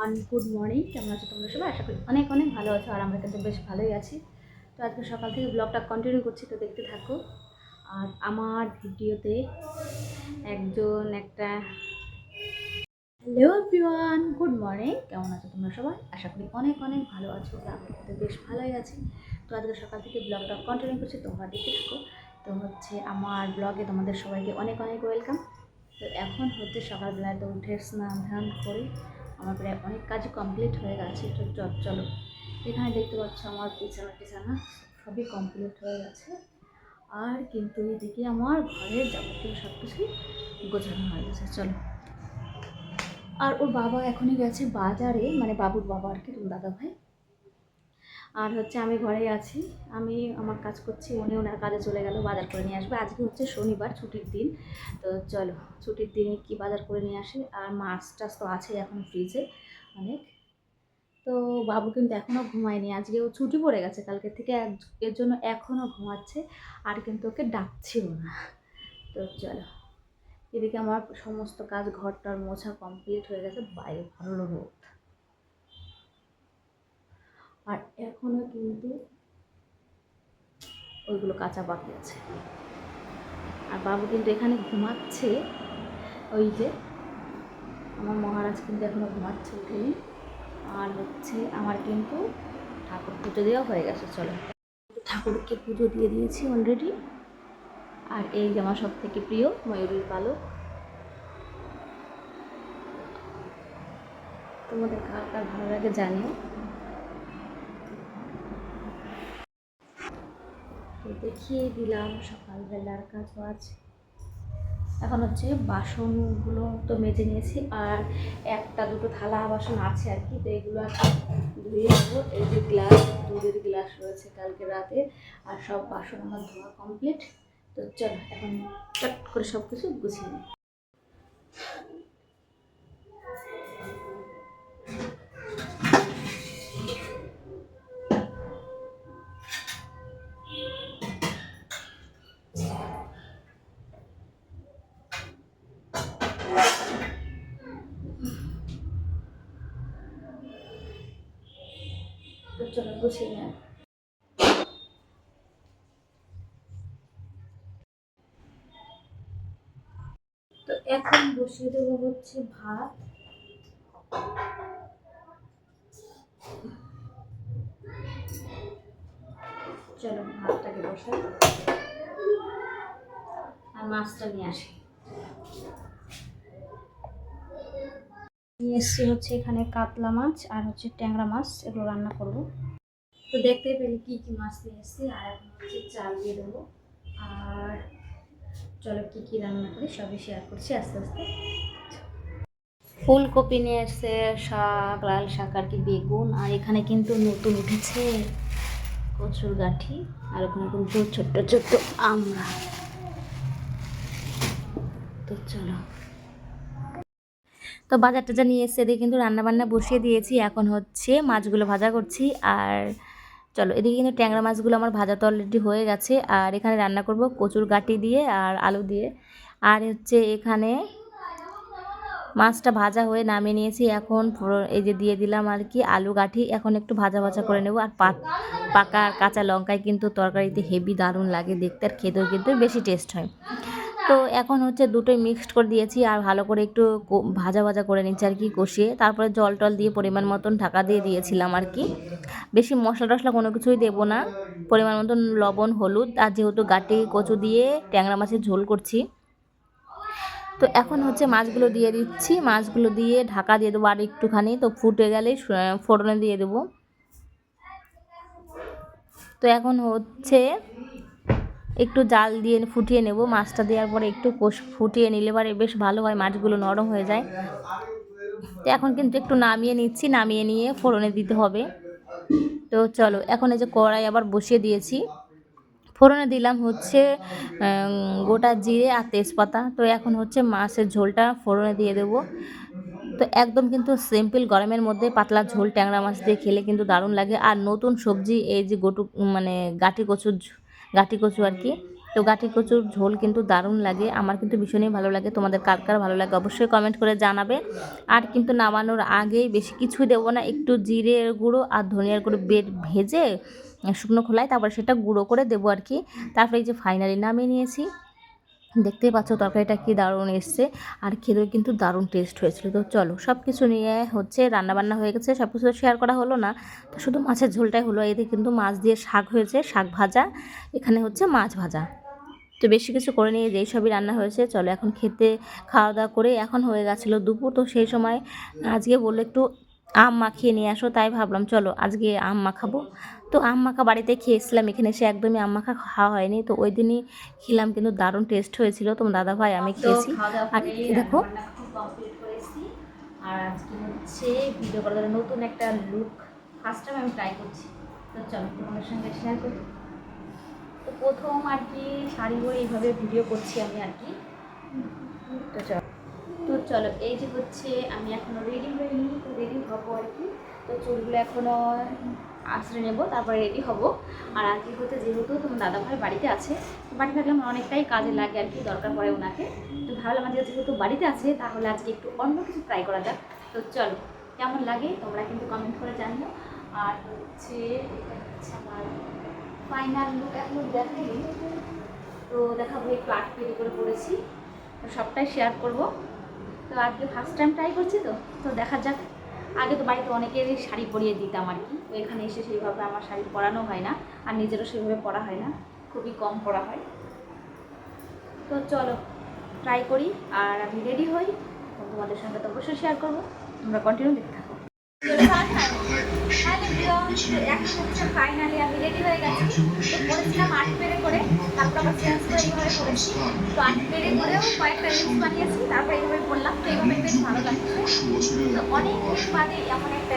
Everyone good morning কেমন আছো তোমরা সবাই? আশা করি অনেক অনেক ভালো আছো, আর আমরা কিন্তু বেশ ভালোই আছি। তো আজকে সকাল থেকে ব্লগটা কন্টিনিউ করছি, তো দেখতে থাকো। আর আমার ভিডিওতে একজন একটা হ্যালো এভরিওয়ান গুড মর্নিং কেমন আছো তোমরা সবাই? আশা করি অনেক অনেক ভালো আছো আমরা কিন্তু বেশ ভালোই আছি। তো আজকে সকাল থেকে ব্লগটা কন্টিনিউ করছি, তোমরা দেখতে থাকো। তো হচ্ছে আমার ব্লগে তোমাদের সবাইকে অনেক অনেক ওয়েলকাম তো এখন হচ্ছে সকালবেলায় তো উঠে স্নান ধান করে আমার প্রায় অনেক কাজ কমপ্লিট হয়ে গেছে, তো চলো। এখানে দেখতে পাচ্ছ আমার বিছানা, টিছানা সবই কমপ্লিট হয়ে গেছে। আর কিন্তু এদিকে আমার ঘরের যাবতীয় সব কিছুই গোছানো হয়ে গেছে, চলো। আর ওর বাবা এখনই গেছে বাজারে মানে বাবুর বাবা আর কি দাদা ভাই আর হচ্ছে আমি ঘরে আছি। আমি আমার কাজ করছি, উনি ওনার কাজে চলে গেল, বাজার করে নিয়ে আসবে। আজকে হচ্ছে শনিবার, ছুটির দিন। তো চলো, ছুটির দিনে কি বাজার করে নিয়ে আসি? আর মাছ টাছ তো আছে এখন ফ্রিজে অনেক। তো বাবু কিন্তু এখনও ঘুমায়নি। আজকে ও ছুটি পড়ে গেছে। কালকে থেকে এর জন্য এখনও ঘুমাচ্ছে। আর কিন্তু ওকে ডাকছেও না। তো চলো, এদিকে আমার সমস্ত কাজ ঘরটার মোছা কমপ্লিট হয়ে গেছে। বাইরে ভালো রোদ। আর এখনও কিন্তু ওইগুলো কাঁচা বাকি আছে। আর বাবু কিন্তু এখানে ঘুমাচ্ছে। ওই যে আমার মহারাজ কিন্তু এখনও ঘুমাচ্ছে উঠেনি। আর হচ্ছে আমার কিন্তু ঠাকুর পুজো দেওয়া হয়ে গেছে, চলো। ঠাকুরকে পুজো দিয়ে দিয়েছি অলরেডি আর এই যে আমার সব থেকে প্রিয় ময়ূরীর পালক। তোমাদের কার কার ভালো লাগে জানিও। দেখিয়ে দিলাম, সকালবেলার কাজ বাজ এখন হচ্ছে বাসনগুলো তো মেজে নিয়েছি আর একটা দুটো থালা বাসন আছে আর কি, তো এগুলো আর ধুয়ে নেব। এই যে গ্লাস, দুধের গ্লাস রয়েছে কালকে রাতে আর সব বাসন আমার ধোয়া কমপ্লিট। তো চলো, এখন চট করে সব কিছু গুছিয়ে নিই। চলো গুছিয়ে নেই তো এখন বসিয়ে দেবো হচ্ছে ভাত। চলো ভাতটাকে বসাই। আর মাছটা নিয়ে আসি। নিয়ে এসছি হচ্ছে এখানে কাতলা মাছ আর হচ্ছে ট্যাংরা মাছ, এগুলো রান্না করব। তো দেখতে পেলে কি কি মাছ নিয়ে এসছি, আর এখন হচ্ছে চাল দিয়ে দেবো। আর চলো কি কি রান্না করি, সবই শেয়ার করছি আস্তে আস্তে। ফুলকপি নিয়ে এসছে, শাক, লাল শাক আর কি, বেগুন। আর এখানে কিন্তু নতুন উঠেছে কচুর গাঠি, আর ওখানে কিন্তু ছোট্ট ছোট্ট আমরা তো চলো। তো বাজার টাজার নিয়ে এসে এদিকে কিন্তু রান্নাবান্না বসিয়ে দিয়েছি। এখন হচ্ছে মাছগুলো ভাজা করছি। আর চলো, এদিকে কিন্তু ট্যাংরা মাছগুলো আমার ভাজা তো অলরেডি হয়ে গেছে। আর এখানে রান্না করব কচুর গাটি দিয়ে আর আলু দিয়ে। আর হচ্ছে এখানে মাছটা ভাজা হয়ে নামিয়ে নিয়েছি। এখন এই যে দিয়ে দিলাম আর কি আলু গাঠি। এখন একটু ভাজা ভাজা করে নেব। আর পাক, পাকা কাঁচা লঙ্কায় কিন্তু তরকারিতে হেভি দারুণ লাগে। দেখতে আর খেতেও কিন্তু বেশি টেস্ট হয়। তো এখন হচ্ছে দুটোই মিক্সড করে দিয়েছি আর ভালো করে একটু ভাজা ভাজা করে নিচ্ছি আর কি কষিয়ে। তারপরে জল টল দিয়ে পরিমাণ মতন ঢাকা দিয়ে দিয়েছিলাম আর কি। বেশি মশলা টশলা কোনো কিছুই দেবো না। পরিমাণ মতন লবণ, হলুদ আর যেহেতু গাটি কচু দিয়ে ট্যাংরা মাছের ঝোল করছি। তো এখন হচ্ছে মাছগুলো দিয়ে দিচ্ছি। মাছগুলো দিয়ে ঢাকা দিয়ে দেবো আর একটুখানি। তো ফুটে গেলে ফোড়নে দিয়ে দেবো। তো এখন হচ্ছে একটু জাল দিয়ে ফুটিয়ে নেব, মাছটা দেওয়ার পরে একটু ফুটিয়ে নিলে পরে বেশ ভালো হয়, মাছগুলো নরম হয়ে যায়। তো এখন কিন্তু একটু নামিয়ে নিচ্ছি, নামিয়ে নিয়ে ফোড়নে দিতে হবে। তো চলো, এখন এই যে কড়াই আবার বসিয়ে দিয়েছি। ফোড়নে দিলাম হচ্ছে গোটা জিরে আর তেজপাতা। তো এখন হচ্ছে মাছের ঝোলটা ফোড়নে দিয়ে দেবো। তো একদম কিন্তু সিম্পল গরমের মধ্যে পাতলা ঝোল ট্যাংরা মাছ দিয়ে খেলে কিন্তু দারুণ লাগে। আর নতুন সবজি, এই যে গোটু মানে গাটি কচুর গাটি কচু আর কি। তো গাঁটি কচুর ঝোল কিন্তু দারুণ লাগে। আমার কিন্তু ভীষণই ভালো লাগে। তোমাদের কার কার ভালো লাগে অবশ্যই কমেন্ট করে জানাবে। আর কিন্তু নামানোর আগেই বেশি কিছুই দেবো না। একটু জিরে গুঁড়ো আর ধনিয়ার গুঁড়ো বেড ভেজে শুকনো খোলায় তারপর সেটা গুঁড়ো করে দেবো আর কি। তারপরে এই যে ফাইনালি নামিয়ে নিয়েছি। দেখতেই পাচ্ছ তরকারিটা কি দারুণ এসছে। আর খেতেও কিন্তু দারুণ টেস্ট হয়েছিল। তো চলো সব কিছু নিয়ে হচ্ছে রান্নাবান্না হয়ে গেছে সব কিছু শেয়ার করা হলো না। তো শুধু মাছের ঝোলটাই হলো এতে কিন্তু মাছ দিয়ে শাক হয়েছে, শাক ভাজা, এখানে হচ্ছে মাছ ভাজা। তো বেশি কিছু করে নিয়ে যেই সবই রান্না হয়েছে, চলো এখন খেতে খাওয়া দাওয়া করে এখন হয়ে গেছিল দুপুর। তো সেই সময় আজকে বলল একটু আম মাখিয়ে নিয়ে আসো তাই ভাবলাম চলো আজকে আম মাখাবো। তো আম মাখা বাড়িতে খেয়েছিলাম এখানে সে একদমই আম মাখা খাওয়া হয়নি। তো ওই দিনই খেলাম কিন্তু দারুণ টেস্ট হয়েছিল। তোমার দাদা ভাই আমি খেয়েছি। আর দেখো। আর আজকে হচ্ছে ভিডিও করার নতুন একটা লুক ফার্স্ট টাইম আমি ট্রাই করছি। তো চলো তোমাদের সঙ্গে শেয়ার করি। তো প্রথম আর কি শাড়ি পরে এইভাবে ভিডিও করছি আমি আর কি। তো চলো। তো চলো, এই যে হচ্ছে আমি এখনও রেডি হইনি তো রেডি হব আর কি। তো চুলগুলো এখনও আশ্রয় নেব, তারপরে রেডি হব। আর আজকে হচ্ছে যেহেতু তোমার দাদাভাই বাড়িতে আছে, তো বাড়ি থাকলে আমার অনেকটাই কাজে লাগে আর কি, দরকার পড়ে ওনাকে। তো ভাবলাম আজকে যেহেতু বাড়িতে আছে, তাহলে আজকে একটু অন্য কিছু ট্রাই করা যাক। তো চলো, কেমন লাগে তোমরা কিন্তু কমেন্ট করে জানিও। আর হচ্ছে আমার ফাইনাল লুক এখনও দেখাইনি। তো দেখাবো, একটু আর্ট তৈরি করে পড়েছি। তো সবটাই শেয়ার করব। তো আজকে ফার্স্ট টাইম ট্রাই করছি তো তো দেখা যাক। আগে তো বাড়িতে অনেকেরই শাড়ি পরিয়ে দিতাম আর কি, তো এখানে এসে সেইভাবে আমার শাড়ি পরানো হয় না, আর নিজেরও সেইভাবে পরা হয় না, খুবই কম পরা হয়। তো চলো ট্রাই করি, আর আমি রেডি হই। তোমাদের সঙ্গে তো অবশ্যই শেয়ার করব। তোমরা কন্টিনিউ দেখতে ফাইনালি আমি রেডি হয়ে গেছি তো পরেছিলাম আট পেরে করে তারপর আবার এইভাবে করেছি তো আট পেরে করেও কয়েকটা রিলস বানিয়েছি তারপর এইভাবে করলাম তো এইভাবে বেশ ভালো লাগছে তো অনেক দিন বাদে এমন একটা